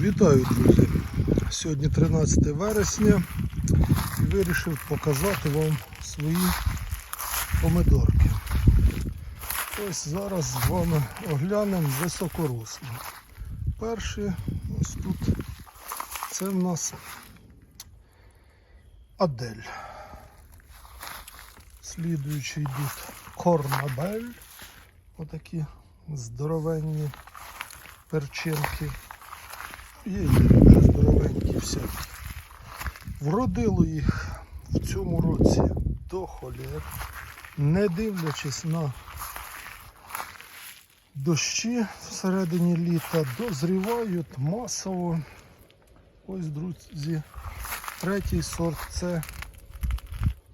Вітаю, друзі! Сьогодні 13 вересня і вирішив показати вам свої помидорки. Ось зараз з вами оглянемо високорослі. Перші ось тут це в нас Адель. Слідуючі йдуть Корнабель. Отакі здоровенні перчинки. Є дуже здоровенькі всякі. Вродило їх в цьому році до холєр, не дивлячись на дощі всередині літа, дозрівають масово. Ось, друзі, третій сорт це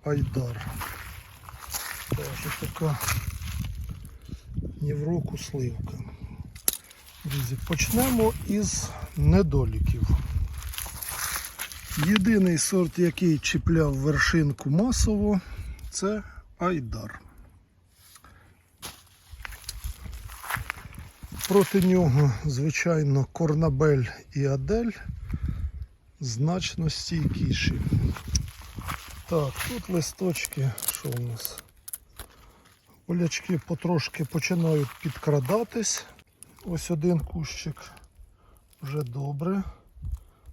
Айдар. Теж така ні в року сливка. Друзі, почнемо із недоліків. Єдиний сорт, який чіпляв вершинку масово, це Айдар. Проти нього, звичайно, Корнабель і Адель значно стійкіші. Так, тут листочки, що у нас? Полячки потрошки починають підкрадатись. Ось один кущик вже добре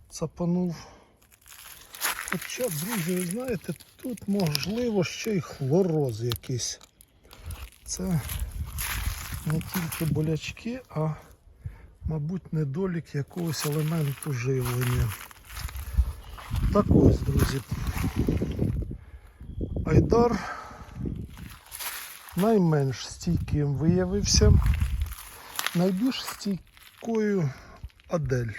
цапанув. Хоча, друзі, ви знаєте, тут можливо ще й хлороз якийсь. Це не тільки болячки, а, мабуть, недолік якогось елементу живлення. Так ось, друзі. Айдар найменш стійким виявився. Найбільш стійкою Адель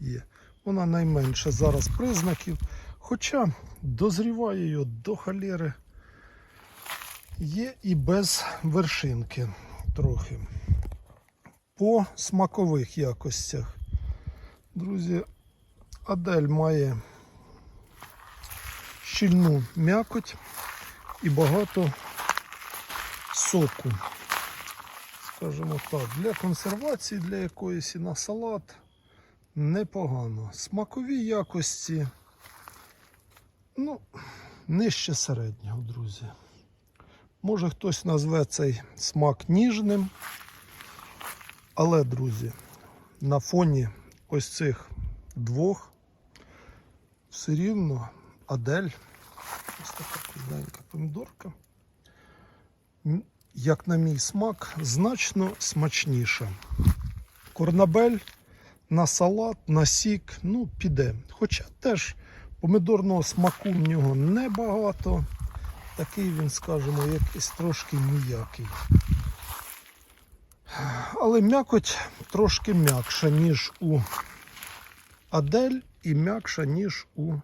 є. Вона найменше зараз признаків, хоча дозріває її до халери. Є і без вершинки трохи. По смакових якостях. Друзі, Адель має щільну м'якоть і багато соку скажімо так, для консервації, для якоїсь і на салат непогано. Смакові якості, ну, нижче середнього, друзі. Може хтось назве цей смак ніжним, але, друзі, на фоні ось цих двох все рівно Адель, ось така кузненька помідорка як на мій смак, значно смачніша. Корнабель на салат, на сік, ну, піде. Хоча теж помидорного смаку в нього небагато. Такий він, скажімо, якийсь трошки ніякий. Але м'якоть трошки м'якша, ніж у Адель і м'якша, ніж у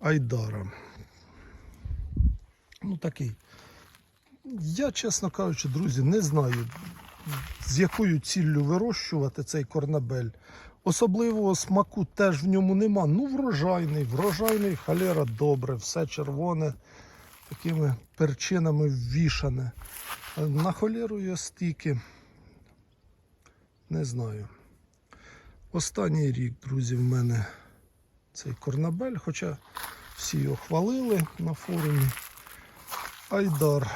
Айдара. Ну, такий я, чесно кажучи, друзі, не знаю, з якою ціллю вирощувати цей корнабель. Особливого смаку теж в ньому нема. Ну, врожайний, врожайний, халера добре, все червоне, такими перчинами ввішане. На холеру я стільки не знаю. Останній рік, друзі, в мене цей корнабель, хоча всі його хвалили на форумі. Айдар.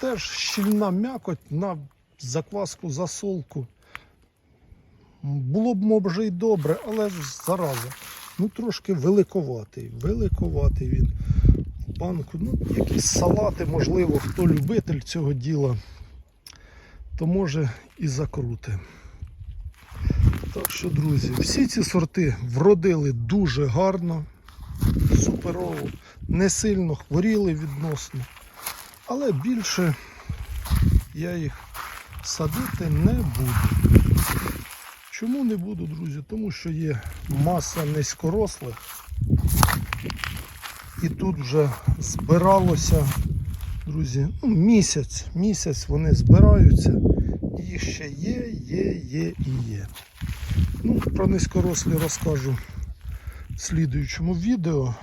Теж щільна м'якоть на закваску засолку. Було б може й добре, але зараза. Ну трошки великоватий. Великоватий він в банку. Ну, якісь салати, можливо, хто любитель цього діла, то може і закрути. Так що, друзі, всі ці сорти вродили дуже гарно, суперово, не сильно хворіли відносно. Але більше я їх садити не буду. Чому не буду, друзі? Тому що є маса низькорослих. І тут вже збиралося, друзі, ну, місяць, місяць вони збираються. Їх ще є, є, є і є. Ну, Про низькорослі розкажу в слідуючому відео.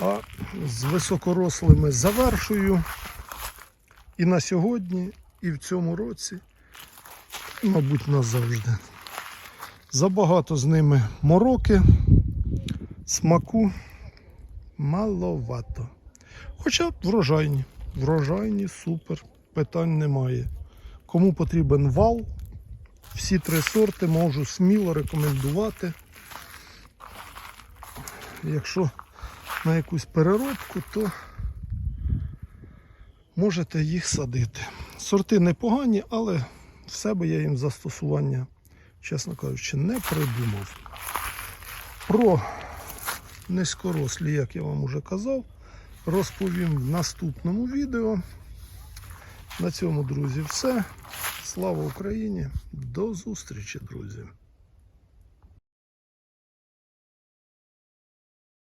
А з високорослими завершую. І на сьогодні, і в цьому році мабуть, назавжди. Забагато з ними мороки, смаку маловато. Хоча врожайні. Врожайні, супер, питань немає. Кому потрібен вал, всі три сорти можу сміло рекомендувати. Якщо на якусь переробку, то можете їх садити. Сорти непогані, але в себе я їм застосування, чесно кажучи, не придумав. Про низькорослі, як я вам уже казав, розповім в наступному відео. На цьому, друзі, все. Слава Україні! До зустрічі, друзі!